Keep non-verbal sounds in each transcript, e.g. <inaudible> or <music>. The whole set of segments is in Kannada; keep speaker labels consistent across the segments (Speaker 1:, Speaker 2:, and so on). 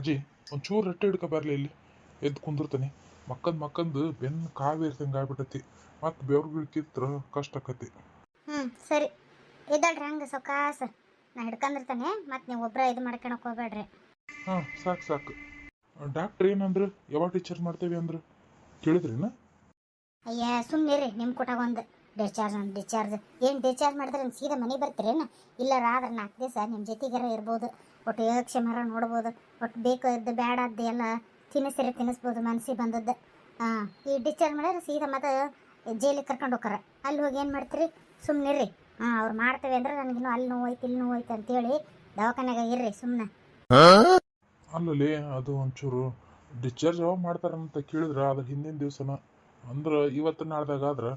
Speaker 1: ರಾಜಿ ಒಂಚೂರು ರೊಟ್ಟಿ ಹಿಡ್ಕ ಬರ್ಲಿ ಇಲ್ಲಿ. ಎದ್ದು ಕುಂದಿರ್ತಾನೆ ಮಕ್ಕಂದ್ ಮಕ್ಕಂದು ಬೆನ್ನು ಕಾವಿ ಇರ್ತಂಗೆ ಆಗ್ಬಿಟ್ಟತಿ ಮತ್ತೆ ಬೆವ್ರು ಕಿತ್ರ ಕಷ್ಟ ಆಕತಿ.
Speaker 2: ಹ್ಮ್ ಸರಿ. ಇದ್ದಾಳ್ರಿ ಹಂಗೆ ಸೊಕಾಸ ನಾ ಹಿಡ್ಕೊಂಡಿರ್ತಾನೆ ಮತ್ತು ನೀವು ಒಬ್ಬರ ಇದು ಮಾಡ್ಕೊಳಕ್ ಹೋಗ್ಬೇಡ್ರಿ.
Speaker 1: ಹಾಂ ಸಾಕು ಸಾಕು. ಡಾಕ್ಟರ್ ಏನಂದ್ರು? ಯಾವಾಗ ಟೀಚರ್ ಮಾಡ್ತೇವೆ ಅಂದ್ರು? ಕೇಳಿದ್ರಿನ?
Speaker 2: ಅಯ್ಯ ಸುಮ್ಮನೆ ನಿಮ್ಮ ಕೊಟ್ಟಾಗ ಒಂದು. ಡಿಸ್ಚಾರ್ಜ್ ಅಂತ ಡಿಸ್ಚಾರ್ಜ್ ಏನು ಡಿಸ್ಚಾರ್ಜ್ ಮಾಡಿದ್ರೆ ಸೀದಾ ಮನೆಗೆ ಬರ್ತೀರೇನು? ಇಲ್ಲ ಆದ್ರೆ ನಾಲ್ಕು ದಿವಸ ನಿಮ್ಮ ಜೊತೆಗಾರ ಇರ್ಬೋದು. ಒಟ್ಟು ಮರ ನೋಡ್ಬೋದು. ಒಟ್ಟು ಬೇಕು ಇದ್ದು ಬೇಡ ಅದ್ದು ಎಲ್ಲ ತಿನ್ನಿಸಿರಿ ತಿನ್ನಿಸ್ಬೋದು ಮನಸ್ಸಿಗೆ ಬಂದದ್ದು. ಹಾಂ ಈ ಡಿಸ್ಚಾರ್ಜ್ ಮಾಡಿದ್ರೆ ಸೀದಾ ಮತ್ತೆ ಜೈಲಿಗೆ ಕರ್ಕೊಂಡು ಹೋಗ್ತಾರೆ. ಅಲ್ಲಿ ಹೋಗಿ ಏನು ಮಾಡ್ತೀರಿ? ಸುಮ್ಮನಿರ್ರಿ ಹಾಂ ಅವ್ರು ಮಾಡ್ತೇವೆ ಅಂದ್ರೆ ನನಗಿನ್ನೂ ಅಲ್ಲಿ ನೋವು ಐತಿ ಇಲ್ಲಿ ನೋವು ಐತೆ ಅಂತೇಳಿ ದವಾಖಾನೆಗೆ ಇರ್ರಿ ಸುಮ್ಮನೆ
Speaker 1: ಅಲ್ಲಲ್ಲಿ ಅದು ಒಂಚೂರು ಡಿಸ್ಚಾರ್ಜ್ ಯಾವಾಗ ಮಾಡ್ತಾರಂತ ಕೇಳಿದ್ರೆ ಅದು ಹಿಂದಿನ ದಿವಸನ. ಅಂದ್ರೆ ಇವತ್ತು ನಾಳ್ದಾಗ ಆದ್ರೆ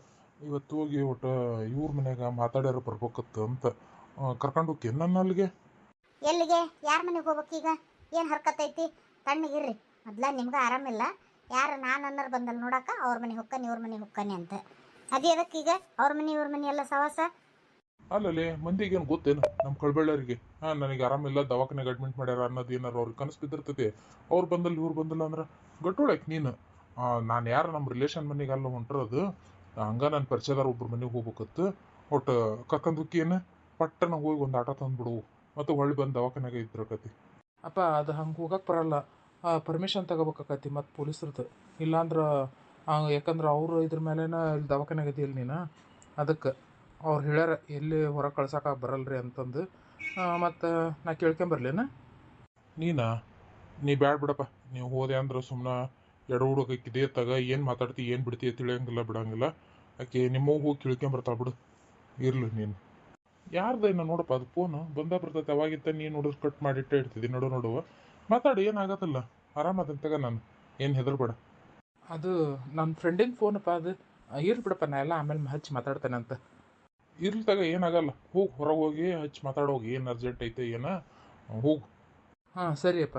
Speaker 1: ಇವತ್ತು ಹೋಗಿ ಒಟ್ಟು ಇವ್ರ ಮನ್ಯಾಗ ಮಾತಾಡ್ಯಾರ ಬರ್ಬೇಕತ್ತು ಅಂತ ಕರ್ಕೊಂಡು ಹೋಗಿ ನನ್ನ ಅಲ್ಲಿಗೆ.
Speaker 2: ಎಲ್ಲಿಗೆ? ಯಾರ ಮನೆಗೆ ಹೋಗ್ಬೇಕು ಈಗ? ಏನು ಹರ್ಕತ್ತೈತಿ ತಣ್ಣಗಿರ್ರಿ ಮೊದ್ಲ ನಿಮ್ಗೆ ಆರಾಮಿಲ್ಲ ಯಾರು ನಾನು ಅನ್ನೋರು ಬಂದಲ್ಲಿ ನೋಡಕ್ಕ ಅವ್ರ ಮನೆ ಹೊಕ್ಕನಿ, ಇವ್ರ ಮನೆ ಹೊಕ್ಕನಿ ಅಂತ. ಅದೇ ಅದಕ್ಕೆ ಈಗ ಅವ್ರ ಮನೆ, ಇವ್ರ ಮನೆ ಎಲ್ಲ ಸವಾಸ?
Speaker 1: ಅಲ್ಲಲ್ಲಿ ಏನು ಗೊತ್ತೇನು? ನಮ್ಮ ಕಳ್ಬಳ್ಳರಿಗೆ. ಹಾಂ, ನನಗೆ ಆರಾಮಿಲ್ಲ ದವಾಖಾನೆಗೆ ಅಡ್ಮಿಟ್ ಮಾಡ್ಯಾರ ಅನ್ನೋದು ಏನಾರು ಅವ್ರಿಗೆ ಕನಸು ಬಿದ್ದಿರ್ತೈತಿ. ಅವ್ರು ಬಂದಲ್ಲಿ ಇವ್ರು ಬಂದಿಲ್ಲ ಅಂದ್ರೆ ಗಟ್ಟೋಳಕ್ ನೀನು. ನಾನು ಯಾರು ನಮ್ಮ ರಿಲೇಷನ್ ಮನೆಗೆ ಅಲ್ಲ ಹೊಂಟಿರೋದು, ಹಂಗ ನನ್ನ ಪರಿಚಯದಾರ ಒಬ್ರ ಮನೆಗೆ ಹೋಗ್ಬೇಕತ್ತು ಒಟ್ಟು ಕರ್ಕೊಂಡುಕ್ಕಿ ಏನು? ಪಟ್ಟನ ಹೋಗಿ ಒಂದು ಆಟ ತಂದ್ಬಿಡು. ಮತ್ತು ಹೊಳ್ಳಿ ಬಂದು ದವಾಖಾನೆಗೆ ಇದ್ರಕತಿ.
Speaker 3: ಅಪ್ಪ, ಅದು ಹಂಗೆ ಹೋಗಕ್ಕೆ ಬರಲ್ಲ. ಪರ್ಮಿಷನ್ ತಗೋಬೇಕಾಕತಿ ಮತ್ತು ಪೊಲೀಸ್ರದ್ದು ಇಲ್ಲಾಂದ್ರೆ ಯಾಕಂದ್ರೆ ಅವರು ಇದ್ರ ಮೇಲೇನ ಇಲ್ಲಿ ದವಾಖಾನೆಗೆ ಇದೆಯಲ್ಲ ನೀನು? ಅದಕ್ಕೆ. ಅವ್ರು ಹೇಳ್ಯಾರ, ಎಲ್ಲಿ ಹೊರಗೆ ಕಳ್ಸಕ್ಕೆ ಬರಲ್ರಿ ಅಂತಂದು. ಮತ್ತು ನಾ ಕೇಳ್ಕೊಂಬರ್ಲೇನ
Speaker 1: ನೀನಾ? ನೀ ಬ್ಯಾಡ್ ಬಿಡಪ್ಪ. ನೀವು ಹೋದೆ ಅಂದ್ರೆ ಸುಮ್ಮನೆ ಎಡ ಹುಡುಗಕ್ಕೆ ಇದೇ ತಗ, ಏನು ಮಾತಾಡ್ತಿ, ಏನು ಬಿಡ್ತಿ ತಿಳಿಯಂಗಿಲ್ಲ ಬಿಡಂಗಿಲ್ಲ. ಆಕೆ ನಿಮ್ಮ ಹೋಗಿ ಕೇಳ್ಕೊಂಬರ್ತಾಳೆ ಬಿಡು. ಇರಲಿ ನೀನು. ಯಾರ್ದೇನ ನೋಡಪ್ಪ ಅದು ಫೋನು ಬಂದ ಬರ್ತೈತೆ ಅವಾಗಿತ್ತ ನೀನು ನೋಡಿದ್ರೆ ಕಟ್ ಮಾಡಿಟ್ಟೆ ಇಡ್ತಿದ್ದಿ ನೋಡು ನೋಡುವ. ಮಾತಾಡಿ ಏನಾಗತ್ತಲ್ಲ? ಆರಾಮದಂತಾಗ ನಾನು. ಏನು ಹೆದರ್ಬೇಡ.
Speaker 3: ಅದು ನನ್ನ ಫ್ರೆಂಡಿನ ಫೋನಪ್ಪ ಅದು ಇರ್ಲಿ ಬಿಡಪ್ಪ ನಾ ಎಲ್ಲ ಆಮೇಲೆ ಹಚ್ಚಿ ಮಾತಾಡ್ತೇನೆ ಅಂತ.
Speaker 1: ಇರ್ಲಿ ತಗ ಏನಾಗಲ್ಲ. ಹೋಗಿ ಹೊರಗೆ ಹೋಗಿ ಹಚ್ಚಿ ಮಾತಾಡೋಗಿ ಏನು ಅರ್ಜೆಂಟ್ ಐತೆ ಏನ? ಹೋಗು.
Speaker 3: ಹಾಂ ಸರಿಯಪ್ಪ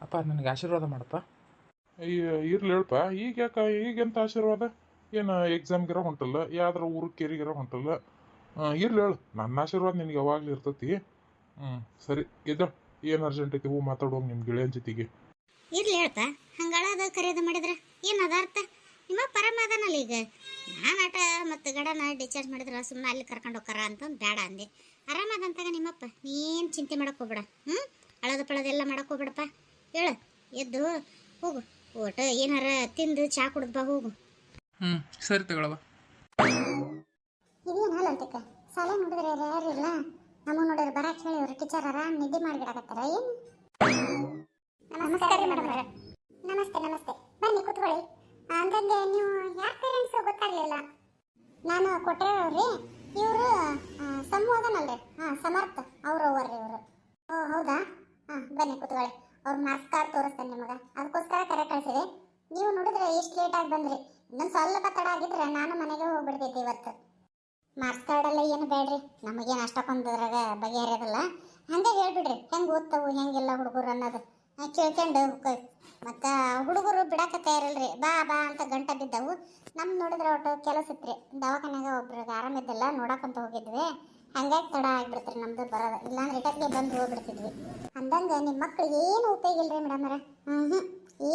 Speaker 3: ಅಪ್ಪ. ನನಗೆ ಆಶೀರ್ವಾದ ಮಾಡಪ್ಪ.
Speaker 1: ಇರ್ಲಿ ಹೇಳಪ್ಪ. ಈಗ ಯಾಕ ಈಗೆಂತ ಆಶೀರ್ವಾದ? ಏನು ಎಕ್ಸಾಮ್ಗಿರ ಹೊಂಟಲ್ಲ ಯಾವ್ದಾರ ಊರು ಕೇರಿಗಿರ ಹೊಂಟಲ್ಲ? ಇರ್ಲಿ ಹೇಳು. ನನ್ನ ಆಶೀರ್ವಾದ ನಿನಗೆ ಯಾವಾಗಲೂ ಇರ್ತತಿ. ಹ್ಞೂ ಸರಿ ಎದ್ದ ಏನು ಅರ್ಜೆಂಟ್ ಐತಿ? ಹೂ ಮಾತಾಡೋಗಿ ನಿಮ್ಮ ಗೆಳೆಯನ ಜೊತೆಗೆ.
Speaker 2: ಇರ್ಲಿ ಹೇಳ್ತಾ. ಹಂಗಾಳದ ಕರೆಯೋದು ಮಾಡಿದ್ರೆ? ಏನು ಅದ ಅರ್ಥ ನಿಮ್ಮ ಪರಮಾದನಲ್ಲ ಈಗ. ನಾನು ಆಟ ಮತ್ತು ಗಡನ ಡಿಸ್ಚಾರ್ಜ್ ಮಾಡಿದ್ರೆ ಸುಮ್ಮನೆ ಅಲ್ಲಿ ಕರ್ಕೊಂಡು ಹೋಗಾರ ಅಂತಂದು ಬೇಡ ಅಂದೆ. ಆರಾಮದಂತಾಗ ನಿಮ್ಮಪ್ಪ. ನೀನು ಚಿಂತೆ ಮಾಡಕ್ಕೆ ಹೋಗ್ಬೇಡ. ಹ್ಞೂ ಅಳದ ಪಳದೆಲ್ಲ ಮಾಡಕ್ಕೆ ಹೋಗ್ಬೇಡಪ್ಪ. ಹೇಳು. ಎದ್ದು ಹೋಗು. ಒಟ್ಟು ಏನಾರ ತಿಂದು ಚಾ ಕುಡಿದ್ಬಾ ಬಾ ಹೋಗು.
Speaker 3: ಹ್ಞೂ ಸರಿ ತಗೊಳವ
Speaker 2: ಇದೇನು ಹಾಲಂತಕ್ಕ ಸಾಲ ನೋಡಿದ್ರೆ ಯಾರು ಇಲ್ಲ? ನಮ್ಮ ನೋಡಿದ್ರೆ ಬರಕ್ಕೆ ಹೇಳಿ ಅವ್ರ ಟೀಚರ್ ಅರ, ನಿದ್ದೆ ಮಾಡಿಬಿಡಕತ್ತಾರ. ಏನು? ನಮಸ್ಕಾರ ಮೇಡಮ್ ನಮಸ್ತೆ ನಮಸ್ತೆ. ಬನ್ನಿ, ಕೂತ್ಕೊಳ್ಳಿ. ಅಂದಂಗೆ ನೀವು ಯಾರ ಪೇರೆಂಟ್ಸ್ ಗೊತ್ತಾಗ್ಲಿಲ್ಲ? ನಾನು ಕೊಟ್ಟಿರೋರಿ ಇವರು ಸಂಬೋಧನಲ್ರಿ ಹಾಂ, ಸಮರ್ಥ. ಅವ್ರು ಅವ್ರಿ ಇವರು. ಓ, ಹೌದಾ? ಹಾಂ, ಬನ್ನಿ, ಕೂತ್ಕೊಳ್ಳಿ. ಅವ್ರ ಮಾರ್ಕ್ಸ್ ಕಾರ್ಡ್ ತೋರಿಸ್ತೇನೆ ನಿಮಗೆ. ಅದಕ್ಕೋಸ್ಕರ ಕರೆ ಕಳಿಸಿದೆ. ನೀವು ನೋಡಿದ್ರೆ ಎಷ್ಟು ಲೇಟಾಗಿ ಬಂದ್ರಿ. ಇನ್ನೊಂದು ಸ್ವಲ್ಪ ತಡ ಆಗಿದ್ರೆ ನಾನು ಮನೆಗೆ ಹೋಗ್ಬಿಡ್ತಿದ್ದೆ ಇವತ್ತು. ಮಾರ್ಕ್ಸ್ ಏನು ಬೇಡ್ರಿ. ನಮಗೇನು ಅಷ್ಟಕ್ಕೊಂದು ಅದ್ರಾಗ ಬಗೆಹರಿಯೋದಿಲ್ಲ ಹಂಗೆ ಹೇಳ್ಬಿಡ್ರಿ. ಹೆಂಗೆ ಓದ್ತಾವು, ಹೆಂಗಿಲ್ಲ ಹುಡುಗರು ಅನ್ನೋದು. ಕೇಳ್ಕೊಂಡು ಮತ್ತು ಹುಡುಗರು ಬಿಡಕ್ಕೆ ತಯಾರಿಲ್ರಿ. ಬಾ ಬಾ ಅಂತ ಗಂಟ ಬಿದ್ದವು. ನಮ್ಮ ನೋಡಿದ್ರೆ ಒಟ್ಟು ಕೆಲಸ ಇತ್ರಿ. ದವಾಖಾನೆಗೆ ಒಬ್ರಿಗೆ ಆರಾಮಿದ್ದಿಲ್ಲ ನೋಡಕ್ಕಂತ ಹೋಗಿದ್ವಿ. ಹಂಗಾಗಿ ತಡ ಆಗ್ಬಿಡ್ತ್ರಿ ನಮ್ಮದು ಬರೋದು. ಇಲ್ಲಾಂದ್ರೆ ಇಟಕ್ಕೆ ಬಂದು ಹೋಗ್ಬಿಡ್ತಿದ್ವಿ. ಅಂದಂಗೆ ನಿಮ್ಮ ಮಕ್ಳಿಗೆ ಏನು ಉಪಯೋಗ ಇಲ್ರಿ ಮೇಡಮರ ಹ್ಞೂ ಹ್ಞೂ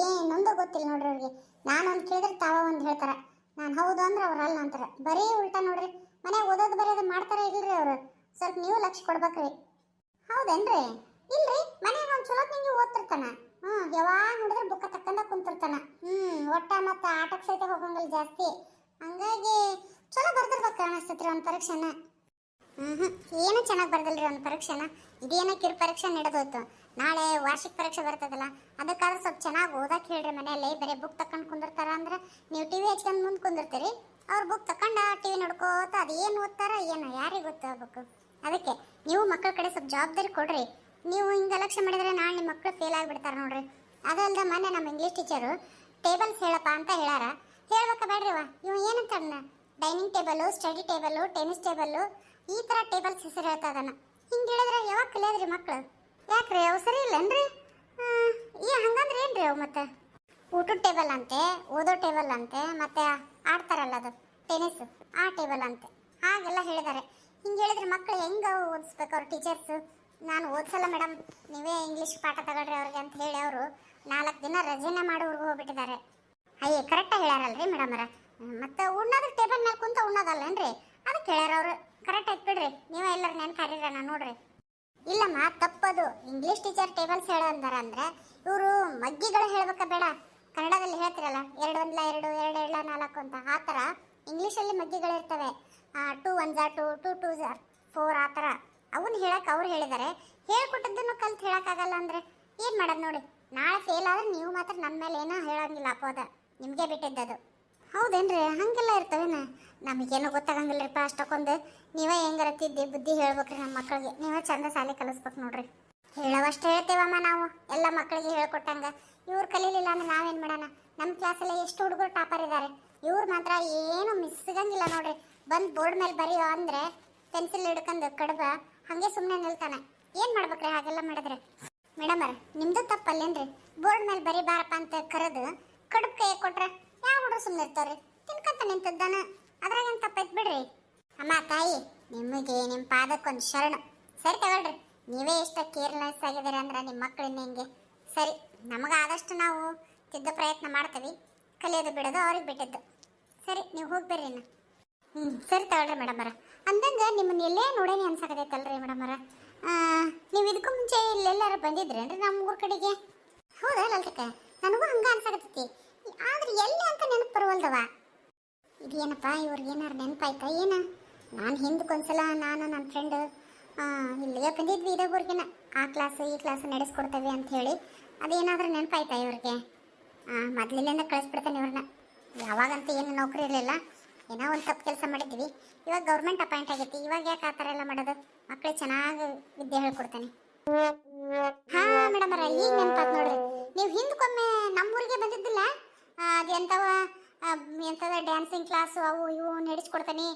Speaker 2: ಏನೊಂದು ಗೊತ್ತಿಲ್ಲ ನೋಡ್ರಿ ಅವ್ರಿಗೆ. ನಾನು ಒಂದು ಕೇಳಿದ್ರೆ ತಾವ ಒಂದು ಹೇಳ್ತಾರೆ. ನಾನು ಹೌದು ಅಂದ್ರೆ ಅವ್ರು ಅಲ್ಲ ಅಂತಾರೆ. ಬರೀ ಉಲ್ಟಾ ನೋಡ್ರಿ. ಮನೆ ಓದೋದು ಬರೆಯೋದು ಮಾಡ್ತಾರೆ ಇಲ್ರಿ ಅವರು? ಸ್ವಲ್ಪ ನೀವು ಲಕ್ಷ ಕೊಡ್ಬೇಕ್ರಿ. ಹೌದೇನ್ರಿ? ಇಲ್ರಿ, ಮನ್ಯಾಗ ಒಂದು ಚಲೋ ನಿಂಗೆ ಓದ್ತಿರ್ತಾನ. ಹ್ಞೂ ಯಾವಾಗ ನೋಡಿದ್ರೆ ಬುಕ್ಕ ತಕ್ಕಂದ ಕುಂತಿರ್ತಾನ. ಹ್ಞೂ ಒಟ್ಟ ಮತ್ತು ಆಟಕ್ಕೆ ಸಹಿತ ಹೋಗಂಗಿಲ್ಲ ಜಾಸ್ತಿ. ಹಂಗಾಗಿ ಚಲೋ ಬರ್ದಿರ್ಬೇಕು ಅನಿಸ್ತೈತ್ರಿ ಒಂದು ಪರೀಕ್ಷೆನ. ಹ್ಞೂ ಹ್ಞೂ ಏನೂ ಚೆನ್ನಾಗಿ ಬರ್ದಲ್ರಿ ಒಂದು ಪರೀಕ್ಷೆನ. ಇದೇನೋ ಕಿರು ಪರೀಕ್ಷೆ ನಡೆದೋಯ್ತು. ನಾಳೆ ವಾರ್ಷಿಕ ಪರೀಕ್ಷೆ ಬರ್ತದಲ್ಲ, ಅದಕ್ಕಾದ್ರೆ ಸ್ವಲ್ಪ ಚೆನ್ನಾಗಿ ಓದಕ್ಕೆ ಹೇಳ್ರಿ ಮನೆಯಲ್ಲಿ ಬರೀ ಬುಕ್ ತಕೊಂಡು ಕುಂದಿರ್ತಾರ ಅಂದ್ರೆ, ನೀವು ಟಿ ವಿ ಹಚ್ಕೊಂಡು ಮುಂದೆ ಕುಂದಿರ್ತೀರಿ. ಅವ್ರು ಬುಕ್ ತಕೊಂಡ ಟಿವಿ ನೋಡ್ಕೋತ ಅದು ಏನು ಓದ್ತಾರ ಏನು, ಯಾರಿಗೆ ಗೊತ್ತಾಗಬೇಕು ಅದಕ್ಕೆ ನೀವು ಮಕ್ಕಳ ಕಡೆ ಸ್ವಲ್ಪ ಜವಾಬ್ದಾರಿ ಕೊಡ್ರಿ. ನೀವು ಹಿಂಗೆ ಅಲಕ್ಷ್ಯ ಮಾಡಿದ್ರೆ ನಾಳೆ ನಿಮ್ಮ ಮಕ್ಕಳು ಫೇಲ್ ಆಗಿಬಿಡ್ತಾರೆ ನೋಡ್ರಿ. ಅದಲ್ಲದೆ ಮೊನ್ನೆ ನಮ್ಮ ಇಂಗ್ಲೀಷ್ ಟೀಚರು ಟೇಬಲ್ಸ್ ಹೇಳಪ್ಪ ಅಂತ ಹೇಳಾರ. ಹೇಳ್ಬೇಕ ಬೇಡ್ರಿವ ಇವ ಏನಂತ dining table study table tennis table ಈ ಥರ ಟೇಬಲ್ಸ್ ಹೆಸರು ಹೇಳ್ತಾ ಅದನ್ನು ಹಿಂಗೆ ಹೇಳಿದ್ರೆ ಯಾವಾಗ ಕಲಿಯೋದ್ರಿ ಮಕ್ಕಳು ಯಾಕ್ರಿ ಅವು ಸರಿ ಇಲ್ಲನ್ರಿ ಈ ಹಂಗಂದ್ರೆ ಏನು ರೀ ಅವು ಮತ್ತೆ? ಊಟದ ಟೇಬಲ್ ಅಂತೆ, ಓದೋ ಟೇಬಲ್ ಅಂತೆ, ಮತ್ತೆ ಆಡ್ತಾರಲ್ಲ ಅದು, ಟೆನಿಸ್, ಆ ಟೇಬಲ್ ಅಂತೆ. ಹಾಗೆಲ್ಲ ಹೇಳಿದ್ದಾರೆ. ಹಿಂಗೆ ಹೇಳಿದ್ರೆ ಮಕ್ಕಳು ಹೆಂಗೆ ಓದಿಸ್ಬೇಕು ಅವ್ರ ಟೀಚರ್ಸ್? ನಾನು ಓದಿಸಲ್ಲ ಮೇಡಮ್, ನೀವೇ ಇಂಗ್ಲೀಷ್ ಪಾಠ ತಗೊಳ್ರಿ ಅವ್ರಿಗೆ ಅಂತ ಹೇಳಿ ಅವರು ನಾಲ್ಕು ದಿನ ರಜೆನೇ ಮಾಡಿ ಊರಿಗೆ ಹೋಗ್ಬಿಟ್ಟಿದ್ದಾರೆ. ಅಯ್ಯೋ ಕರೆಕ್ಟಾಗಿ ಹೇಳ್ಯಾರಲ್ರಿ ಅವರ. ಮತ್ತೆ ಉಣ್ಣೋದ್ರ ಟೇಬಲ್ ಮೇಲೆ ಕುಂತ ಉಣ್ಣೋದಲ್ಲೇನ್ರಿ ಅದಕ್ಕೆ ಹೇಳ್ಯಾರ ಅವರು. ಕರೆಕ್ಟ್ ಆಯ್ತು ಬಿಡ್ರಿ, ನೀವೇ ಎಲ್ಲರೂ ನೆನ್ಪು ನಾನು ನೋಡ್ರಿ. ಇಲ್ಲಮ್ಮ, ತಪ್ಪದು. ಇಂಗ್ಲೀಷ್ ಟೀಚರ್ ಟೇಬಲ್ಸ್ ಹೇಳೋ ಅಂದ್ರೆ ಇವರು ಮಗ್ಗಿಗಳು ಹೇಳ್ಬೇಕ ಬೇಡ. ಕನ್ನಡದಲ್ಲಿ ಹೇಳ್ತಿರಲ್ಲ, ಎರಡು ಒಂದ್ಲ ಎರಡು ಎರಡು ಎರಡ್ಲ ನಾಲ್ಕು ಅಂತ, ಆ ಥರ ಇಂಗ್ಲೀಷಲ್ಲಿ ಮಗ್ಗಿಗಳು ಇರ್ತವೆ. ಟೂ ಒನ್ ಜಾ, ಟು, ಟೂ ಟೂ ಜಾ, ಫೋರ್ ಆ ಥರ. ಅವನ್ನ ಹೇಳಕ್ಕೆ ಅವ್ರು ಹೇಳಿದ್ದಾರೆ ಹೇಳ್ಕೊಟ್ಟದ್ದನ್ನು ಕಲ್ತು ಹೇಳೋಕ್ಕಾಗಲ್ಲ ಅಂದ್ರೆ ಏನು ಮಾಡೋದು ನೋಡಿ? ನಾಳೆ ಫೇಲ್ ಆದ್ರೆ ನೀವು ಮಾತ್ರ ನನ್ನ ಮೇಲೆ ಏನೋ ಹೇಳೋಂಗಿಲ್ಲ ಅಪೋದ. ನಿಮಗೆ ಬಿಟ್ಟಿದ್ದದು. ಹೌದೇನ್ರಿ? ಹಂಗೆಲ್ಲ ಇರ್ತವೇನ? ನಮಗೇನು ಗೊತ್ತಾಗಂಗಿಲ್ಲರಿಪ್ಪ, ಅಷ್ಟಕ್ಕೊಂದು ನೀವೇ ಹೆಂಗಾರ ತಿದ್ದಿ ಬುದ್ಧಿ ಹೇಳ್ಬೇಕ್ರಿ ನಮ್ಮ ಮಕ್ಕಳಿಗೆ ನೀವೇ ಚಂದ ಶಾಲೆ ಕಲಿಸ್ಬೇಕು ನೋಡ್ರಿ. ಹೇಳೋವಷ್ಟು ಹೇಳ್ತೇವಮ್ಮ ನಾವು. ಎಲ್ಲ ಮಕ್ಕಳಿಗೆ ಹೇಳ್ಕೊಟ್ಟಂಗ. ಇವ್ರು ಕಲೀಲಿಲ್ಲ ಅಂದ್ರೆ ನಾವೇನು ಮಾಡೋಣ? ನಮ್ಮ ಕ್ಲಾಸಲ್ಲಿ ಎಷ್ಟು ಹುಡುಗರು ಟಾಪರ್ ಇದ್ದಾರೆ ಇವ್ರು ಮಾತ್ರ ಏನು ಮಿಸ್ ಸಿಗಂಗಿಲ್ಲ ನೋಡ್ರಿ. ಬಂದು ಬೋರ್ಡ್ ಮೇಲೆ ಬರೆಯೋ ಅಂದ್ರೆ ಪೆನ್ಸಿಲ್ ಹಿಡ್ಕೊಂಡು ಕಡ್ಬ, ಹಾಗೆ ಸುಮ್ಮನೆ ನಿಲ್ತಾನೆ. ಏನು ಮಾಡ್ಬೇಕ್ರಿ ಹಾಗೆಲ್ಲ ಮಾಡಿದ್ರೆ? ಮೇಡಮ್ ಅವ್ರ, ನಿಮ್ದು ತಪ್ಪಲ್ಲೇನ್ರಿ? ಬೋರ್ಡ್ ಮೇಲೆ ಬರೀ ಬಾರಪ್ಪ ಅಂತ ಕರೆದು ಕಡುಬು ಕೈ ಕೊಟ್ರೆ ಯಾವ ಹುಡುಗರು ಸುಮ್ಮನೆ ಇರ್ತಾವ್ರಿ? ತಿನ್ಕಂತ ನಿಂತದ್ದಾನ. ಅದ್ರಾಗೇನು ತಪ್ಪೈತ್ ಬಿಡ್ರಿ? ಅಮ್ಮ, ತಾಯಿ, ನಿಮಗೆ ನಿಮ್ಮ ಪಾದಕ್ಕೊಂದು ಶರಣ. ಸರಿ ತಗೊಳ್ರಿ. ನೀವೇ ಎಷ್ಟು ಕೇರ್ಲೆಸ್ ಆಗಿದ್ದೀರಿ ಅಂದ್ರೆ ನಿಮ್ಮ ಮಕ್ಕಳಿಂದ ಹೆಂಗೆ. ಸರಿ. ನಮಗಾದಷ್ಟು ನಾವು ತಿದ್ದ ಪ್ರಯತ್ನ ಮಾಡ್ತೀವಿ, ಕಲಿಯೋದು ಬಿಡೋದು ಅವ್ರಿಗೆ ಬಿಟ್ಟಿದ್ದು. ಸರಿ, ನೀವು ಹೋಗ್ಬೇರಿ ಇನ್ನು ಹ್ಞೂ ಸರಿ ತಗೊಳ್ರಿ ಮೇಡಮರ ಅಂದಂಗೆ ನಿಮ್ಮನ್ನ ಎಲ್ಲೇ ನೋಡೇನಿ ಅನ್ಸಕತೈತಲ್ರಿ ಮೇಡಮರ ನೀವು ಇದಕ್ಕೂ ಮುಂಚೆ ಇಲ್ಲೆಲ್ಲಾರು ಬಂದಿದ್ರೇನ್ರಿ ನಮ್ಮ ಊರ ಕಡೆಗೆ? ಹೌದಾ ಲಲ್ಟಕ್ಕ ನನಗೂ ಹಂಗೆ ಅನ್ಸಕತ್ತೈತಿ. ಆದ್ರೆ ಎಲ್ಲಿ ಅಂತ ನೆನಪು ಬರುವಲ್ದವ? ಇದೇನಪ್ಪ, ಇವ್ರಿಗೆ ಏನಾರು ನೆನಪಾಯ್ತಾ ಏನ? ನಾನು ಹಿಂದಕ್ಕೊಂದ್ಸಲ ನಾನು ನನ್ನ ಫ್ರೆಂಡ್ ಇಲ್ಲಿಗೆ ಬಂದಿದ್ವಿ ಇದೇ ಊರಿಗೆನ. ಆ ಕ್ಲಾಸ್ ಈ ಕ್ಲಾಸ್ ನಡೆಸ್ಕೊಡ್ತೇವೆ ಅಂತ ಹೇಳಿ ಅದೇನಾದ್ರೂ ನೆನಪಾಯ್ತಾ ಇವ್ರಿಗೆ? ಮೊದಲಿಂದ ಕಳಿಸ್ಬಿಡ್ತಾನೆ ಇವ್ರನ್ನ. ಯಾವಾಗಂತೂ ಏನು ನೌಕರಿ ಇರಲಿಲ್ಲ. ಏನೋ ಒಂದು ತಪ್ಪು ಕೆಲಸ ಮಾಡಿದ್ವಿ ಇವಾಗ ಗೌರ್ಮೆಂಟ್ ಅಪಾಯಿಂಟ್ ಆಗೈತಿ. ಇವಾಗ ಯಾಕೆ ಆ ಥರ ಎಲ್ಲ ಮಾಡೋದು? ಮಕ್ಕಳು ಚೆನ್ನಾಗಿ ವಿದ್ಯೆ ಹೇಳ್ಕೊಡ್ತಾನೆ. ಹಾಂ ಮೇಡಮ್ ಅವರ, ಈಗ ನೆನಪಾತ್ ನೋಡ್ರಿ. ನೀವು ಹಿಂದಕ್ಕೊಮ್ಮೆ ನಮ್ಮೂರಿಗೆ ಬಂದಿದ್ದಿಲ್ಲ? ಅದು ಎಂಥವ ಎಂಥದ ಡ್ಯಾನ್ಸಿಂಗ್ ಕ್ಲಾಸು ಅವು ಇವು ನಡೆಸ್ಕೊಡ್ತಾನೆ.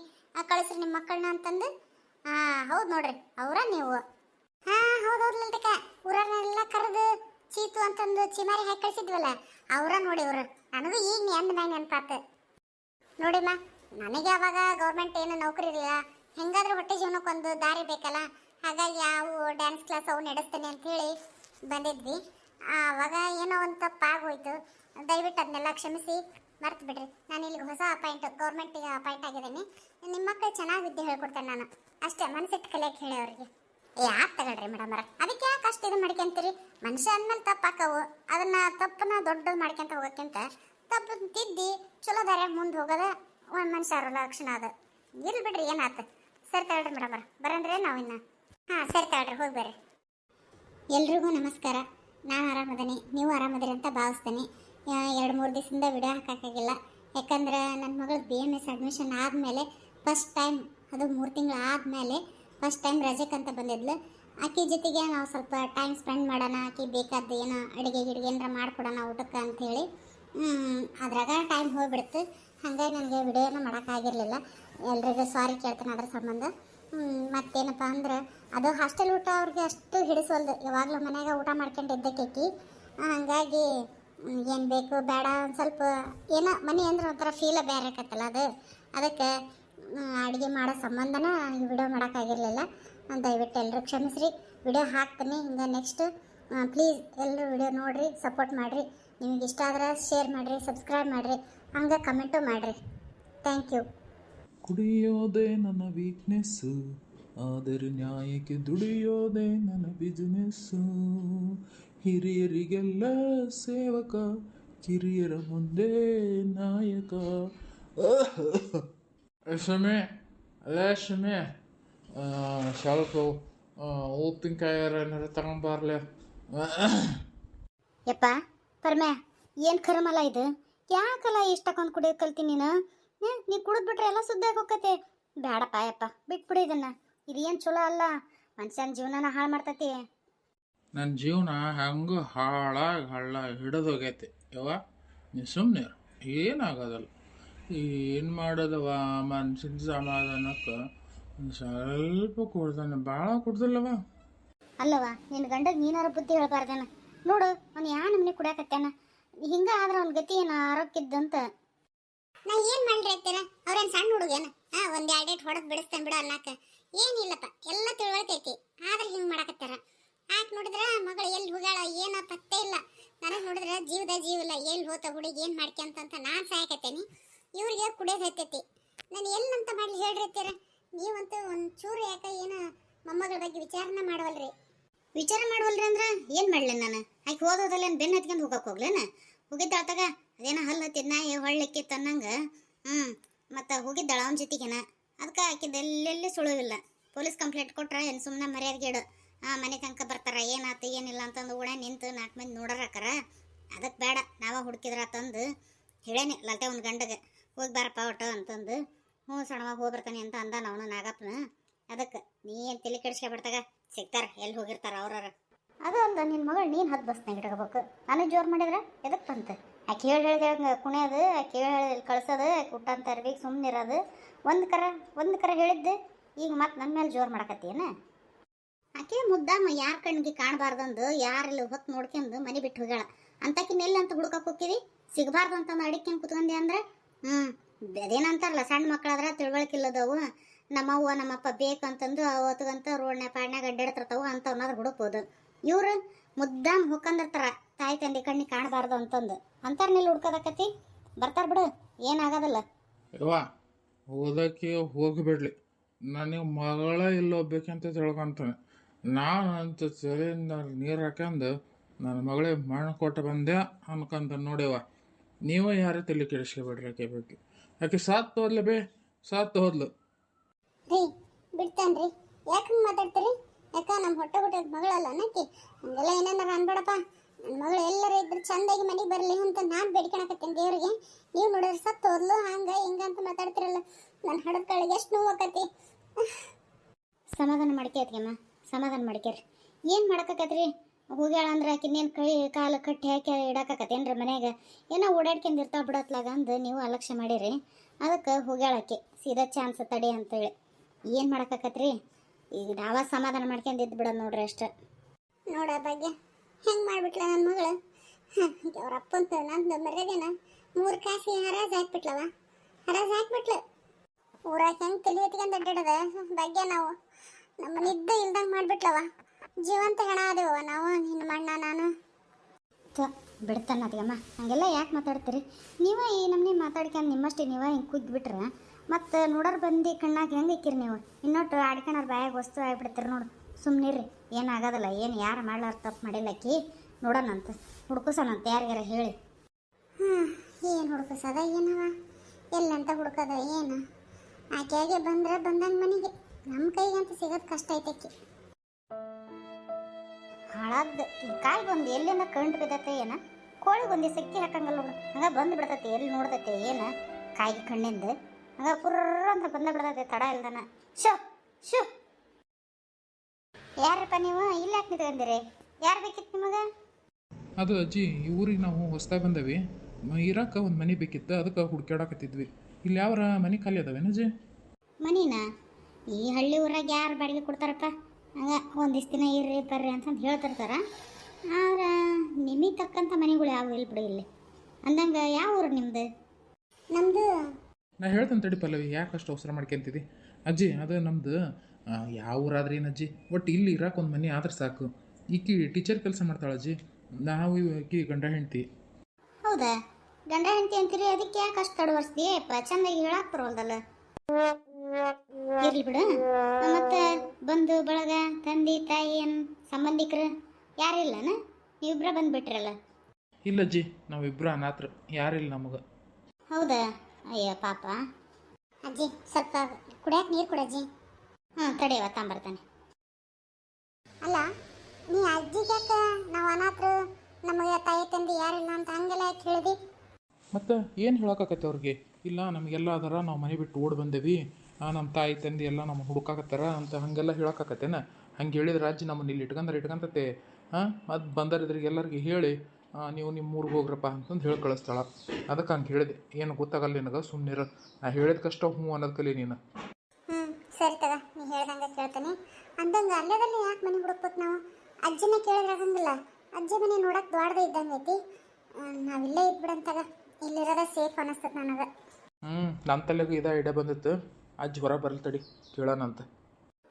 Speaker 2: ಕಳಿಸ್ರಿ ನಿಮ್ಮ ಮಕ್ಕಳನ್ನ ಅಂತಂದು. ಹಾಂ ಹೌದು ನೋಡ್ರಿ, ಅವರ ನೀವು ಹಾ ಹೌದೌದು ಲಲಿತಕ್ಕ ಊರನ್ನೆಲ್ಲ ಕರೆದು ಚೀತು ಅಂತಂದು ಚಿಮಾರಿ ಹಾಕಿ ಕಳಿಸಿದ್ವಲ್ಲ, ಅವರ ಅವರು ನನಗೂ ಈಗ ನೆಂದ ಮ್ಯಾಗ ನೆನಪಾತು. ನೋಡಿಮ್ಮ, ನನಗೆ ಅವಾಗ ಗೌರ್ಮೆಂಟ್ ಏನು ನೌಕರಿ ಇರಲಿಲ್ಲ. ಹೆಂಗಾದ್ರೂ ಹೊಟ್ಟೆ ಜೀವನಕ್ಕೊಂದು ದಾರಿ ಬೇಕಲ್ಲ? ಹಾಗಾಗಿ ಯಾವ ಡ್ಯಾನ್ಸ್ ಕ್ಲಾಸ್ ಅವು ನಡೆಸ್ತೇನೆ ಅಂತ ಹೇಳಿ ಬಂದಿದ್ವಿ. ಆವಾಗ ಏನೋ ಒಂದು ತಪ್ಪು ಆಗೋಯ್ತು ದಯವಿಟ್ಟು ಅದನ್ನೆಲ್ಲ ಕ್ಷಮಿಸಿ, ಮರ್ತು ಬಿಡ್ರಿ. ನಾನು ಇಲ್ಲಿಗೆ ಹೊಸ ಅಪಾಯಿಂಟ್ ಗೌರ್ಮೆಂಟಿಗೆ ಅಪಾಯಿಂಟ್ ಆಗಿದ್ದೀನಿ. ನಿಮ್ಮ ಮಕ್ಕಳು ಚೆನ್ನಾಗಿ ವಿದ್ಯೆ ಹೇಳ್ಕೊಡ್ತೇನೆ ನಾನು. ಅಷ್ಟೇ ಮನಸ್ಸಿಟ್ಟು ಕಲಿಯಕ್ಕೆ ಹೇಳಿ ಅವ್ರಿಗೆ. ಆತ್ ತಗೊಳ್ರಿ ಮೇಡಮ್ ಅದಕ್ಕೆ ಯಾಕೆ ಅಷ್ಟು ಇದು ಮಾಡ್ಕೊಂತೀರಿ ಮನುಷ್ಯ ಅಂದ್ಮೇಲೆ ತಪ್ಪಾಕವು. ಅದನ್ನ ತಪ್ಪನ್ನ ದೊಡ್ಡದು ಮಾಡ್ಕೊಂತ ಹೋಗೋಕ್ಕಿಂತ ತಪ್ಪು ತಿದ್ದಿ ಚಲೋ ದಾರ್ಯಾಗ ಮುಂದೆ ಹೋಗೋದ ಒಂದು ಮನುಷ್ಯ ಲಕ್ಷಣ ಅದ. ಇರ್ಲಿ ಬಿಡ್ರಿ ಏನಾತ ಸರಿ ತಗೊಳ್ರಿ ಮೇಡಮ್ ಬರಂದ್ರೆ ನಾವಿನ್ನ ಹಾಂ, ಸರಿ ತಗೊಳ್ರಿ, ಹೋಗಿ ಬರ್ರಿ. ಎಲ್ರಿಗೂ ನಮಸ್ಕಾರ. ನಾನು ಆರಾಮದೀನಿ ನೀವು ಆರಾಮದಿರಿ ಅಂತ ಭಾವಿಸ್ತೀನಿ. ಎರಡು ಮೂರು ದಿವಸದಿಂದ ವಿಡಿಯೋ ಹಾಕೋಕ್ಕಾಗಿಲ್ಲ. ಯಾಕಂದ್ರೆ ನನ್ನ ಮಗಳು ಬಿ ಎಂ ಎಸ್ ಅಡ್ಮಿಷನ್ ಆದಮೇಲೆ ಫಸ್ಟ್ ಟೈಮ್ ಅದು ಮೂರು ತಿಂಗಳು ಆದಮೇಲೆ ಫಸ್ಟ್ ಟೈಮ್ ರಜೆಕ್ಕಂತ ಬಂದಿದ್ಲು. ಆಕೆ ಜೊತೆಗೆ ನಾವು ಸ್ವಲ್ಪ ಟೈಮ್ ಸ್ಪೆಂಡ್ ಮಾಡೋಣ, ಆಕೆ ಬೇಕಾದ ಏನೋ ಅಡುಗೆ ಗಿಡಿಗೆ ಏನಾರ ಮಾಡ್ಕೊಡೋಣ ಊಟಕ್ಕೆ ಅಂಥೇಳಿ ಅದ್ರಾಗ ಟೈಮ್ ಹೋಗ್ಬಿಡ್ತು. ಹಾಗಾಗಿ ನನಗೆ ವಿಡಿಯೋನ ಮಾಡೋಕ್ಕಾಗಿರಲಿಲ್ಲ ಎಲ್ರಿಗೂ ಸಾರಿ ಕೇಳ್ತೇನೆ ಅದ್ರ ಸಂಬಂಧ. ಮತ್ತೇನಪ್ಪ ಅಂದ್ರೆ, ಅದು ಹಾಸ್ಟೆಲ್ ಊಟ ಅವ್ರಿಗೆ ಅಷ್ಟು ಹಿಡಿಸೋಲ್ದು. ಯಾವಾಗಲೂ ಮನೆಯಾಗ ಊಟ ಮಾಡ್ಕೊಂಡು ಇದ್ದಕ್ಕೆ ಹಾಗಾಗಿ ಏನು ಬೇಕು ಬೇಡ, ಒಂದು ಸ್ವಲ್ಪ ಏನೋ ಮನೆ ಅಂದ್ರೆ ಒಂಥರ ಫೀಲ ಬೇರೆ ಆಕತ್ತಲ್ಲ ಅದು. ಅದಕ್ಕೆ ಅಡುಗೆ ಮಾಡೋ ಸಂಬಂಧನ ವಿಡಿಯೋ ಮಾಡೋಕ್ಕಾಗಿರಲಿಲ್ಲ ದಯವಿಟ್ಟು ಎಲ್ಲರೂ ಕ್ಷಮಿಸ್ರಿ. ವಿಡಿಯೋ ಹಾಕ್ತೀನಿ. ಹಿಂಗೆ ನೆಕ್ಸ್ಟ್ ಪ್ಲೀಸ್ ಎಲ್ಲರೂ ವಿಡಿಯೋ ನೋಡಿರಿ ಸಪೋರ್ಟ್ ಮಾಡಿರಿ. ನಿಮಗೆ ಇಷ್ಟ ಆದ್ರೆ ಶೇರ್ ಮಾಡಿರಿ ಸಬ್ಸ್ಕ್ರೈಬ್ ಮಾಡಿರಿ. ಹಂಗೆ ಕಮೆಂಟು ಮಾಡಿರಿ. ಥ್ಯಾಂಕ್ ಯು
Speaker 4: ಕುಡಿಯೋದೇ ನನ್ನ ವೀಕ್ನೆಸ್ಸು ಆದರೆ ನ್ಯಾಯಕ್ಕೆ ದುಡಿಯೋದೇ ನನ್ನ ಬಿಸ್ನೆಸ್ಸು ಹಿರಿಯರಿಗೆಲ್ಲ ಸೇವಕ, ಕಿರಿಯರ ಮುಂದೆ ನಾಯಕ. <laughs>
Speaker 3: ಶಮೆ ಅಲ್ಲೇ ಶಮೆ ಸ್ವಲ್ಪ ಉಪ್ಪಿನಕಾಯಿ ಏನಾರ ತಗೊಂಬರ್ಲೆ
Speaker 2: ಯಪ್ಪ ಪರಮ್ಯಾ ಏನು ಕರ್ಮಲ್ಲ ಇದು? ಯಾಕಲ್ಲ ಇಷ್ಟಕ್ಕೊಂದು ಕುಡಿಯೋದು ಕಲ್ತೀನಿ ನೀನು? ನೀ ಕುಡಿದು ಕುಡಿದ್ಬಿಟ್ರೆ ಎಲ್ಲ ಸುದ್ದಾಗಿ ಹೋಗತ್ತೆ ಬೇಡಪ್ಪ ಯಪ್ಪ ಬಿಟ್ಬಿಡು ಇದನ್ನ. ಇದೇನು ಚಲೋ ಅಲ್ಲ? ಮನುಷ್ಯನ ಜೀವನನ ಹಾಳು ಮಾಡ್ತತಿ.
Speaker 3: ನನ್ನ ಜೀವನ ಹಂಗೆ ಹಾಳಾಗಿ ಹಳ್ಳ ಹಿಡಿದೋಗೈತೆ ಯವ್ವ ನೀ ಸುಮ್ಮನೆ ಏನಾಗೋದಲ್ಲ. ಏನು ಮಾಡೋದವ ಮನ್ಸಿನ ಸಮಾಧಾನಕ್ಕೆ? ಒಂದು ಸ್ವಲ್ಪ ಕೊಡ್ತಾನೆ ಭಾಳ ಕೊಡ್ದಲ್ಲವ?
Speaker 2: ಅಲ್ಲವ ನಿನ್ನ ಗಂಡಗೆ ನೀನಾರ ಬುದ್ಧಿ ಹೇಳ್ಬಾರ್ದೇನ? ನೋಡು ಅವ್ನು ಯಾ ನಮ್ನೆ ಕುಡಿಯಕತ್ತೇನ? ಹಿಂಗ ಆದ್ರೆ ಅವ್ನ ಗತಿ ಏನು ಆರೋಗ್ಯದ್ದಂತ? ನಾ ಏನ್ ಮಾಡ್ರಿ ಅವ್ರೇನ್ ಸಣ್ಣ ಹುಡುಗೇನ? ಹಾ ಒಂದ್ ಎರಡ್ ಏಟ್ ಹೊಡೆದ್ ಬಿಡಿಸ್ತೇನೆ ಬಿಡ ಅನ್ನಕ. ಏನಿಲ್ಲಪ್ಪ ಎಲ್ಲ ತಿಳುವಳಿತೈತಿ ಆದ್ರೆ ಹಿಂಗ್ ಮಾಡಕತ್ತಾರ? ಆಕ್ ನೋಡಿದ್ರ ಮಗಳು ಎಲ್ಲಿ ಹೋಗ್ಯಾಳ ಏನ ಪತ್ತೆ ಇಲ್ಲ. ನನಗ್ ನೋಡಿದ್ರ ಜೀವದ ಜೀವ ಇಲ್ಲ. ಎಲ್ಲಿ ಹೋತ ಹುಡುಗಿ ಏನ್ ಮಾಡ್ಕೊಂತ ನಾನ್ ಸಾಯಕತ್ತೇನಿ. ಇವ್ರಿಗೆ ಕುಡಿಯೋದು ಹತ್ತೈತಿ ನಾನು ಎಲ್ಲಂತ ಮಾಡಲಿ ಹೇಳ್ರಿ ಅತ್ತೀರ ನೀವಂತೂ ಒಂದು ಚೂರು ಯಾಕೆ ಏನು ಮೊಮ್ಮಗಳ ಬಗ್ಗೆ ವಿಚಾರನ ಮಾಡವಲ್ರಿ.
Speaker 5: ವಿಚಾರ ಮಾಡುವಲ್ರಿ ಅಂದ್ರೆ ಏನು ಮಾಡಲಿ ನಾನು? ಆಕೆ ಹೋದೋದಲ್ಲ ಬೆನ್ನು ಹತ್ಕೊಂಡು ಹೋಗಕ್ಕೆ ಹೋಗ್ಲೇನ? ಹೋಗಿದ್ದ ಆತಾಗ ಅದೇನ ಹಲ್ಲು ಹತ್ತಿದ ನಾಯಿ ಹೊಳ್ಳಕ್ಕೆ ತನ್ನಂಗ. ಹ್ಞೂ ಮತ್ತು ಹೋಗಿದ್ದಾಳ ಅವನ ಜೊತೆಗೆನ. ಅದಕ್ಕೆ ಆಕಿದ ಎಲ್ಲೆಲ್ಲಿ ಸುಳುವಿಲ್ಲ. ಪೊಲೀಸ್ ಕಂಪ್ಲೇಂಟ್ ಕೊಟ್ರೆ ಏನು ಸುಮ್ಮನೆ ಮರ್ಯಾದೆಗೆ ಇಡು ಆ, ಮನೆ ತನಕ ಬರ್ತಾರ ಏನಾಯ್ತು ಏನಿಲ್ಲ ಅಂತಂದು ಓಡ ನಿಂತು ನಾಲ್ಕು ಮಂದಿ ನೋಡರಾಕರ ಅದಕ್ಕೆ ಬೇಡ ನಾವ ಹುಡುಕಿದ್ರ ತಂದು ಹೇಳೇನಿ ಲಲ್ಟೆ ಒಂದು ಗಂಡಗೆ. ಹೋಗಿ ಬಾರಪ್ಪ ಒಟ್ಟು ಅಂತಂದು. ಹ್ಞೂ ಸಣ್ಣವಾಗ ಹೋಗಿ ಅಂತ ಅಂದ ಅವನು ನಾಗಪ್ಪನ. ಅದಕ್ಕೆ ನೀ ಏನು ತಲೆ ಕೆಡಿಸ್ಕೊಬಿಡ್ತಾಗ? ಸಿಗ್ತಾರ, ಎಲ್ಲಿ ಹೋಗಿರ್ತಾರ ಅವ್ರವ್ರ. ಅದು ಅಂದ ನಿನ್ನ ಮಗಳು ನೀನು ಹತ್ತು ಬಸ್ನಾಗ ಇಟ್ಕೋಬೇಕು. ನನಗೆ ಜೋರು ಮಾಡಿದ್ರೆ ಎದಕ್ಕೆ ಬಂತು? ಆಕೆ ಹೇಳಿ ಹೇಳಿದ ಕುಣಿಯೋದು, ಆಕೆ ಹೇಳಿ ಹೇಳಿದ ಕಳ್ಸೋದು, ಆಕೆ ಊಟಂತ ಇರ್ಬೇಕು ಸುಮ್ಮನೆ ಇರೋದು. ಒಂದು ಕರ ಒಂದು ಕರ ಹೇಳಿದ್ದು, ಈಗ ಮತ್ತೆ ನನ್ನ ಮೇಲೆ ಜೋರು ಮಾಡಕತ್ತೀನ ಆಕೆ ಮುದ್ದಾಮ, ಯಾರ ಕಣ್ಣಿಗೆ ಕಾಣಬಾರ್ದಂದು ಯಾರಲ್ಲಿ ಹೊತ್ತು ನೋಡ್ಕೊಂಡು ಮನೆ ಬಿಟ್ಟು ಹೋಗ್ಯಾಳ. ಅಂತಕಿನ ಎಲ್ಲಿ ಅಂತ ಹುಡ್ಕಕ್ಕೆ ಹೋಗ್ತೀವಿ ಸಿಗಬಾರ್ದು ಅಂತ ಅಡಿಕೆ ಕುತ್ಕೊಂಡೆ ಅಂದ್ರೆ? ಹ್ಞೂ ಅದೇನಂತಾರಲ್ಲ, ಸಣ್ಣ ಮಕ್ಕಳಾದ್ರ ತಿಳುವಳಿಕೆ ಇಲ್ಲದವು ನಮ್ಮವ್ವ ನಮ್ಮಪ್ಪ ಬೇಕಂತಂದು ಅವತ್ತಗಂತ ರೋಡ್ನ್ಯಾಗ, ಪಾಡ್ನ್ಯಾಗ ಅಡ್ಡಾಡ್ತಿರ್ತಾವ ಅನ್ನೋದು ಹುಡುಕ್ಬೋದು. ಇವ್ರು ಮುದ್ದಾಮ್ ಹುಕ್ಕಂದಿರ್ತಾರ, ತಾಯಿ, ತಂದೆ ಕಣ್ಣಿ ಕಾಣಬಾರ್ದು ಅಂತಂದು. ನಿಲ್ ಹುಡ್ಕೋದಕ್ಕತಿ ಬರ್ತಾರ ಬಿಡು, ಏನಾಗೋದಲ್ಲ.
Speaker 3: ಯವ್ವ, ಓದಕ್ಕೆ ಹೋಗ್ಬಿಡ್ಲಿ. ನನಗೆ ಮಗಳ ಇಲ್ಲೋಗ್ಬೇಕಂತ ತಿಳ್ಕೊಂತಾನೆ. ನಾನು ಅಂತ ಚಳಿಯಿಂದ ನೀರು ಹಾಕಂದು ನನ್ನ ಮಗಳಿಗೆ ಮಣ್ಣು ಕೊಟ್ಟು ಬಂದೆ ಅನ್ಕೊಂತ ನೋಡ್ಯವ ನೀವು ಯಾರು ತಲೆ ಕೆಡಿಸ್ಕೊಬೇಡ್ರಿ ಆಕೆ ಬಗ್ಗೆ. ಆಕೆ ಸಾತ್ ತೋದ್ಲ ಬೇ ಸಾತ್ ಹೋದ್ಲು.
Speaker 2: ರೀ ಬಿಡ್ತಾನ್ರಿ ಯಾಕೆ ಹಂಗೆ ಮಾತಾಡ್ತೀರಿ? ಯಾಕ ನಮ್ಮ ಹೊಟ್ಟೆ ಹುಟ್ಟದ ಮಗಳಲ್ಲ ಅನ್ನಕ್ಕೆ ಹಂಗೆಲ್ಲ ಏನನ್ನ ಅನ್ಬೇಡಪ್ಪ ನನ್ನ ಮಗಳು ಎಲ್ಲರೂ ಇದ್ರೆ ಚಂದಾಗಿ ಮನೆಗೆ ಬರಲಿ ಅಂತ ನಾನು ಬೇಡ್ಕೊಳಕತ್ತೀನಿ ದೇವ್ರಿಗೆ. ನೀವು ನೋಡಿದ್ರೆ ಸತ್ತು ಹೋದ್ಲು ಹಂಗೆ ಹಿಂಗೆ ಅಂತ ಮಾತಾಡ್ತಿರಲ್ಲ. ನನ್ನ ಹಡದ ಕಳಿಗೆ ಎಷ್ಟು ನೋವು ಆಕತಿ
Speaker 5: ಸಮಾಧಾನ ಮಾಡ್ಕೇತ್ಗೆಮ್ಮ ಸಮಾಧಾನ ಮಾಡ್ಕೇರಿ ಏನು ಮಾಡಕತ್ತೈತ್ರಿ ಹೋಗ್ಯಾಳ ಅಂದ್ರೆ ಆಕಿನೇನು ಕೈ ಕಾಲು ಕಟ್ಟಿ ಹಾಕಿ ಇಡಾಕತ್ತೇನ್ರಿ ಮನ್ಯಾಗ? ಏನೋ ಓಡಾಡ್ಕೊಂಡು ಇರ್ತಾವ ಬಿಡತ್ಲಾಗ ಅಂದು ನೀವು ಅಲಕ್ಷ್ಯ ಮಾಡಿರಿ. ಅದಕ್ಕೆ ಹೋಗ್ಯಾಳ ಆಕಿ. ಸೀದಾ ಚಾನ್ಸ್ ತಡಿ ಅಂತೇಳಿ. ಏನು ಮಾಡಕತ್ತೈತ್ರಿ ಈಗ ನಾವ ಸಮಾಧಾನ ಮಾಡ್ಕೊಂಡು ಇದ್ದು ಬಿಡೋದು ನೋಡ್ರಿ ಅಷ್ಟೆ.
Speaker 2: ನೋಡ ಭಾಗ್ಯ, ಹೆಂಗೆ ಮಾಡಿಬಿಟ್ಲ ನನ್ನ ಮಗಳು? ಅವ್ರ ಅಪ್ಪಂತ ನಂದು ಮರ್ಯಾದೆನ ಮೂರು ಕಾಸಿ ಹರಾಜ್ ಹಾಕ್ಬಿಟ್ಲವ. ಹರಾಜ್ ಹಾಕ್ಬಿಟ್ಲು. ಊರಾಗ ಹೆಂಗೆ ತಲೆ ಎತ್ಕೊಂಡು ಅಡ್ಡಾಡದ? ಭಾಗ್ಯ ನಾವು ನಮ್ಮ ನಿದ್ದ ಇಲ್ದಂಗೆ ಮಾಡ್ಬಿಟ್ಲವ. ಜೀವಂತ ಹೆಣ ಅದೇವ ನಾವು ನಿನ್ನ ಮಣ್ಣ, ನಾನು.
Speaker 5: ಬಿಡ್ತಾನ ಅದಗಮ್ಮ ಹಂಗೆಲ್ಲ ಯಾಕೆ ಮಾತಾಡ್ತೀರಿ? ನೀವೇ ಈ ನಮ್ಮನೆ ಮಾತಾಡ್ಕೊಂಡು ನಿಮ್ಮಷ್ಟೇ ನೀವೇ ಹಿಂಗೆ ಕುಗ್ಗಿಬಿಟ್ರೆ ಮತ್ತು ನೋಡೋರು ಬಂದು ಕಣ್ಣಾಗ ಹೆಂಗೆ ಇಕ್ಕಿರಿ ನೀವು? ಇನ್ನೊಟ್ಟು ಆಡ್ಕೊಳೋರು ಬಾಯಾಗ ವಸ್ತು ಆಗಿಬಿಡ್ತೀರಿ ನೋಡು. ಸುಮ್ಮನಿರ್ರಿ ಏನಾಗೋದಿಲ್ಲ ಏನು ಯಾರು ಮಾಡ್ಲಾರ ತಪ್ಪು ಮಾಡಿಲ್ಲಕ್ಕಿ ನೋಡೋಣಂತ ಹುಡ್ಕೋಸೋಣಂತ ಯಾರಿಗಾರ ಹೇಳಿ.
Speaker 2: ಹಾಂ ಏನು ಹುಡ್ಕೋಸದ, ಏನವ? ಎಲ್ಲಂತ ಹುಡ್ಕೋದ, ಏನು? ಆಕೆಯಾಗೆ ಬಂದ್ರೆ ಬಂದಂಗೆ ಮನೆಗೆ. ನಮ್ಮ ಕೈಗಂತ ಸಿಗೋದು ಕಷ್ಟ ಐತಕ್ಕೆ
Speaker 5: ಹಾಳಾದ ಈ ಬಂದು ಎಲ್ಲೆನ ಕಂಡು ಬಿದ್ದತೆ ಏನ? ಕೋಳಿ ಬಂದು ಸಕ್ಕಿ ಹಾಕಂಗಲ್ಲ ನೋಡು. ಹಂಗ ಬಂದು ಬಿಡ್ತೈತಿ ಎಲ್ಲಿ ನೋಡ್ತೈತಿ ಏನ? ಕಾಯಿ ಕಣ್ಣಿಂದ. ಹಂಗ ಪುರ್ರ ಅಂತ ಬಂದ ಬಿಡ್ತೈತೆ ತಡ ಇಲ್ದನ. ಶೋ ಶೋ ಯಾರಪ್ಪ ನೀವು? ಇಲ್ಲಿ ಯಾಕೆ ನಿಂತ್ಕೊಂಡಿರಿ ಯಾರು ಬೇಕಿತ್ತು ನಿಮಗೆ?
Speaker 4: ಅದು ಅಜ್ಜಿ ಈ ಊರಿಗೆ ನಾವು ಹೊಸ್ದಾಗಿ ಬಂದವಿ. ಇರಾಕ ಒಂದು ಮನೆ ಬೇಕಿತ್ತು ಅದಕ್ಕೆ ಹುಡ್ಕ್ಯಾಡಕತ್ತಿದ್ವಿ. ಇಲ್ಲಿ ಯಾವ್ರ ಮನೆ ಖಾಲಿ ಅದಾವೇನಜ್ಜಿ
Speaker 5: ಮನಿನ? ಈ ಹಳ್ಳಿ ಊರಾಗ ಯಾರು ಬಾಡಿಗೆ ಕೊಡ್ತಾರಪ್ಪ? ಹಂಗ ಒಂದಿಷ್ಟು ದಿನ ಇರ್ರಿ ಬರ್ರಿ ಅಂತಂದು ಹೇಳ್ತಿರ್ತಾರೆ. ಆದ್ರೆ ನಿಮಗೆ ತಕ್ಕಂಥ ಮನೆಗಳು ಯಾವ ಇಲ್ಲ ಬಿಡಿ ಇಲ್ಲಿ. ಅಂದಂಗೆ ಯಾವ ಊರು ನಿಮ್ಮದು
Speaker 2: ನಮ್ಮದು
Speaker 4: ನಾ ಹೇಳ್ತೇನೆ ತಡಿ ಪಲ್ಲವಿ ಯಾಕೆ ಅಷ್ಟು ಅವಸರ ಮಾಡ್ಕೊಂತಿದ್ದಿ ಅಜ್ಜಿ ಅದು ನಮ್ದು ಯಾವ ಊರಾದ್ರಿ ಏನು ಅಜ್ಜಿ? ಒಟ್ಟು ಇಲ್ಲಿ ಇರಕ್ಕೆ ಒಂದು ಮನೆ ಆದ್ರೆ ಸಾಕು. ಈಕಿ ಟೀಚರ್ ಕೆಲಸ ಮಾಡ್ತಾಳೆ ಅಜ್ಜಿ. ನಾವು ಈಕಿ ಗಂಡ ಹೆಂಡ್ತಿ.
Speaker 5: ಹೌದಾ? ಗಂಡ ಹೆಂಡತಿ ಅಂತೀರಿ ಅದಕ್ಕೆ ಯಾಕೆ ಅಷ್ಟು ತಡವರ್ಸ್ದಿ? ಚಂದಾಗಿ ಹೇಳಕ್ ಬರೋಲ್ದಲ್ಲ ಇರ್ಲಿ ಬಿಡು? ಮತ್ತೆ ಬಂಧು ಬಳಗ ತಂದೆ ತಾಯಿ ಏನ್ ಸಂಬಂಧಿಕರು ಯಾರಿಲ್ಲನ ನೀವಿಬ್ರ ಬಂದ್ಬಿಟ್ರಲ್ಲ.
Speaker 4: ಇಲ್ಲ ಅಜ್ಜಿ ನಾವಿಬ್ರು ಅನಾಥರು ಯಾರಿಲ್ಲ ನಮಗ.
Speaker 5: ಹೌದಾ? ಅಯ್ಯ ಪಾಪ.
Speaker 2: ಅಜ್ಜಿ ಸ್ವಲ್ಪ ಕುಡಿಯಕ್ಕೆ ನೀರು ಕೊಡಜ್ಜಿ
Speaker 5: ಹ್ಞೂ ತಡೆಯವ ತಾಂಬರ್ತಾನೆ
Speaker 2: ಅಲ್ಲ ನೀ ಅಜ್ಜಿಗೆ ಯಾಕೆ ನಾವು ಅನಾಥರು ನಮಗೆ ತಾಯಿ ತಂದೆ ಯಾರಿಲ್ಲ ಅಂತ ಹಂಗೆಲ್ಲ ಕೇಳಿದಿ ಮತ್ತೆ
Speaker 4: ಮತ್ತು ಏನು ಹೇಳೋಕ್ಕಾಗತ್ತೆ ಅವ್ರಿಗೆ? ಇಲ್ಲ ನಮಗೆಲ್ಲ ಅದರ ನಾವು ಮನೆ ಬಿಟ್ಟು ಓಡಿ ಬಂದೇವಿ. ನಮ್ಮ ತಾಯಿ ತಂದೆ ಎಲ್ಲ ನಮ್ಮ ಹುಡುಕಾಕತ್ತಾರ ಅಂತ ಹಾಗೆಲ್ಲ ಹೇಳೋಕ್ಕಾಕತ್ತೇನ? ಹಂಗೆ ಹೇಳಿದ್ರೆ ರಾಜ್ಯ ನಮ್ಮನ್ನ ಇಲ್ಲಿ ಇಟ್ಕೊಂಡ್ರೆ ಇಟ್ಕಂತತೆ. ಹಾಂ ಅದು ಬಂದರಿದ್ರಿಗೆ ಎಲ್ಲರಿಗೆ ಹೇಳಿ ನೀವು ನಿಮ್ಮ ಊರಿಗೆ ಹೋಗ್ರಪ್ಪ ಅಂತಂದು ಹೇಳಿ ಕಳಿಸ್ತಾಳ. ಅದಕ್ಕೆ ಹಂಗೆ ಹೇಳಿದೆ. ಏನು ಗೊತ್ತಾಗಲ್ಲ ನಿನಗೆ ಸುಮ್ಮನೆ ನಾ ಹೇಳಿದ ಕಷ್ಟ ಹ್ಞೂ ಅನ್ನೋದು ಕಲಿ ನೀನು.
Speaker 2: ಹ್ಞೂ ಸರಿ ತಗ ನೀ ಹೇಳ್ದಂಗೆ ಕೇಳ್ತೀನಿ. ಅಂದಂಗೆ ಅಲ್ಲದಲ್ಲಿ ಯಾಕೆ ಮನೆ ಹುಡುಕ್ಬೇಕು ನಾವು? ಅಜ್ಜಿನೇ ಕೇಳಿದ್ರೆ ಆಗಂಗಿಲ್ಲ ಅಜ್ಜಿ ಮನೆ ನೋಡಕ್ಕೆ ದ್ವಾಡದೆ ಇದ್ದಂಗೆ ಐತಿ ನಾವಿಲ್ಲೇ ಇದ್ಬಿಡಂತಾಗ. ಇಲ್ಲಿರೋದ ಸೇಫ್ ಅನ್ನಿಸ್ತದೆ ನನಗೆ.
Speaker 4: ಹ್ಞೂ ನನ್ನ ತಲೆಗೂ ಇದೇ ಐಡಿಯಾ ಬಂದಿತ್ತು. ಅಜ್ಜಿ ಹೊರ ಬರಲ್ ತಡಿ ಕೇಳೋಣಂತ.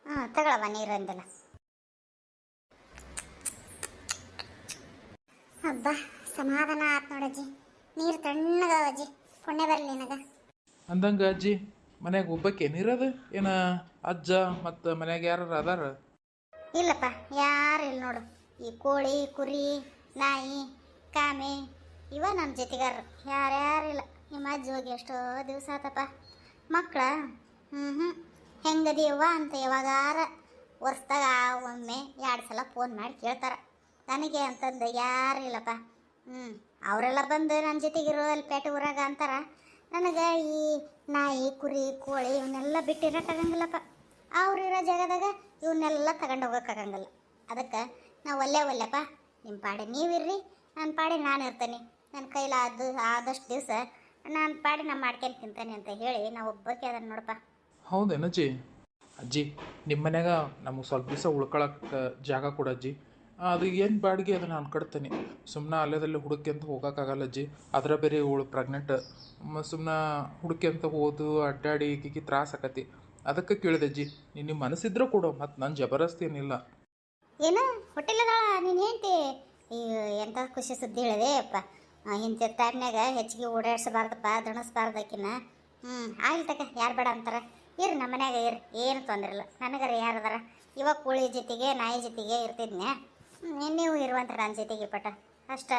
Speaker 5: ಹಾಂ ತಗೊಳವ ನೀರು ಅಂದಿಲ್ಲ.
Speaker 2: ಹಬ್ಬ ಸಮಾಧಾನ ಆತ್ ನೋಡಜ್ಜಿ ನೀರು ತಣ್ಣಗವ ಅಜ್ಜಿ. ಪುಣ್ಯ ಬರಲಿ ನಿನಗ.
Speaker 4: ಅಂದಂಗೆ ಅಜ್ಜಿ ಮನ್ಯಾಗ ಒಬ್ಬಕ್ಕೆ ಏನಿರೋದು ಏನ ಅಜ್ಜ ಮತ್ತು ಮನ್ಯಾಗ ಯಾರು ಅದಾರ?
Speaker 5: ಇಲ್ಲಪ್ಪ ಯಾರು ಇಲ್ಲ ನೋಡು. ಈ ಕೋಳಿ ಕುರಿ ನಾಯಿ ಕಾಮೆ ಇವ ನಮ್ಮ ಯಾರ್ಯಾರು ಇಲ್ಲ. ನಿಮ್ಮ ಅಜ್ಜಿ ಹೋಗಿ ಎಷ್ಟೋ ದಿವಸ ಆತಪ್ಪ. ಮಕ್ಕಳ ಹ್ಞೂ ಹ್ಞೂ ಅಂತ ಯಾವಾಗಾರ ವರ್ಷದಾಗ ಒಮ್ಮೆ ಎರಡು ಸಲ ಫೋನ್ ಮಾಡಿ ಕೇಳ್ತಾರೆ. ನನಗೆ ಅಂತಂದು ಯಾರು ಇಲ್ಲಪ್ಪ. ಹ್ಞೂ ಅವರೆಲ್ಲ ಬಂದು ನನ್ನ ಜೊತೆಗಿರೋ ಅಲ್ಲಿ ಪೇಟೆ ಊರಾಗ ಅಂತಾರೆ. ನನಗೆ ಈ ನಾಯಿ, ಕುರಿ, ಕೋಳಿ ಇವನ್ನೆಲ್ಲ ಬಿಟ್ಟಿರೋಕ್ಕಾಗಂಗಿಲ್ಲಪ್ಪ ಇರೋ ಜಾಗದಾಗ ಇವನ್ನೆಲ್ಲ ತಗೊಂಡು ಹೋಗೋಕ್ಕಾಗಂಗಿಲ್ಲ ಅದಕ್ಕೆ ನಾವು ಒಲ್ಲೆ ಒಲ್ಲೆಪ್ಪ. ನಿಮ್ಮ ಪಾಡಿ ನೀವಿರ್ರಿ ನನ್ನ ಪಾಡಿ ನಾನು ಇರ್ತೇನೆ. ನನ್ನ ಕೈಲಾದ ಆದಷ್ಟು ದಿವಸ ನಾನು ಪಾಡಿ ನಾನು ಮಾಡ್ಕೊಂಡು ತಿಂತೇನೆ ಅಂತ ಹೇಳಿ ನಾವು ಒಬ್ಬಕ್ಕೆ ಅದನ್ನು ನೋಡಪ್ಪ.
Speaker 4: ಹೌದೇನಜ್ಜಿ ಅಜ್ಜಿ ನಿಮ್ಮ ಮನ್ಯಾಗ ನಮಗೆ ಸ್ವಲ್ಪ ದಿವಸ ಉಳ್ಕೊಳಕ್ಕೆ ಜಾಗ ಕೊಡಜ್ಜಿ ಅದು ಏನು ಬಾಡಿಗೆ ಅದನ್ನು ನಾನು ಕಟ್ತೇನೆ. ಸುಮ್ಮನೆ ಅಲ್ಲೇದಲ್ಲಿ ಅಂತ ಹೋಗೋಕ್ಕಾಗಲ್ಲ ಅಜ್ಜಿ. ಅದರ ಬೇರೆ ಇವಳು ಪ್ರೆಗ್ನೆಂಟ್ ಸುಮ್ಮನೆ ಅಂತ ಹೋದು ಅಡ್ಡಾಡಿ ಈಗಿಗೆ ತ್ರಾಸ ಆಕತಿ. ಅದಕ್ಕೆ ಕೇಳಿದೆ ಅಜ್ಜಿ. ನೀನು ನಿಮ್ಮ ಮನಸ್ಸಿದ್ರೆ ಕೊಡು ಮತ್ತು ನನ್ನ ಜಬರಸ್ತಿ ಏನಿಲ್ಲ.
Speaker 5: ಏನು? ಹೊಟ್ಟೆಲದಾಳ, ನೀನು ಹೇಳ್ತಿ ಎಂಥ ಖುಷಿ ಸುದ್ದಿ ಹೇಳಿದೆ, ಅಪ್ಪ. ಇಂಥ ಟೈಮ್ನಾಗ ಹೆಚ್ಚಿಗೆ ಓಡಾಡಿಸಬಾರ್ದಪ್ಪ, ದಣಸ್ಬಾರ್ದು ಹ್ಞೂ ಆಗಿಲ್ತಕ್ಕ ತಕ, ಯಾರು ಬೇಡ ಅಂತಾರೆ? ಇರ್ರಿ ನಮ್ಮ ಮನ್ಯಾಗ ಇರು, ಏನು ತೊಂದರೆ ಇಲ್ಲ. ನನಗರ ಯಾರು ಅದಾರ? ಇವಾಗ ಕೋಳಿ ಜೊತೆಗೆ, ನಾಯಿ ಜೊತೆಗೆ ಇರ್ತಿದ್ನೆ ನೀವು ಇರುವಂತ ನನ್ನ ಜೊತೆಗೆ ಪಟ. ಅಷ್ಟ.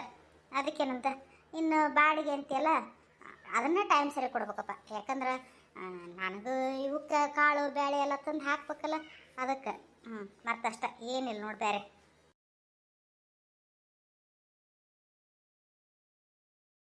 Speaker 5: ಅದಕ್ಕೇನಂತ? ಇನ್ನು ಬಾಡಿಗೆ ಅಂತೆಲ್ಲ ಅದನ್ನ ಟೈಮ್ ಸರಿ ಕೊಡ್ಬೇಕಪ್ಪ. ಯಾಕಂದ್ರೆ ನನಗೂ ಇವಕ್ಕೆ ಕಾಳು ಬೇಳೆ ಎಲ್ಲ ತಂದು ಹಾಕ್ಬೇಕಲ್ಲ, ಅದಕ್ಕೆ. ಹ್ಞೂ ಮತ್ತಷ್ಟ ಏನಿಲ್ಲ ನೋಡಿ ಬೇರೆ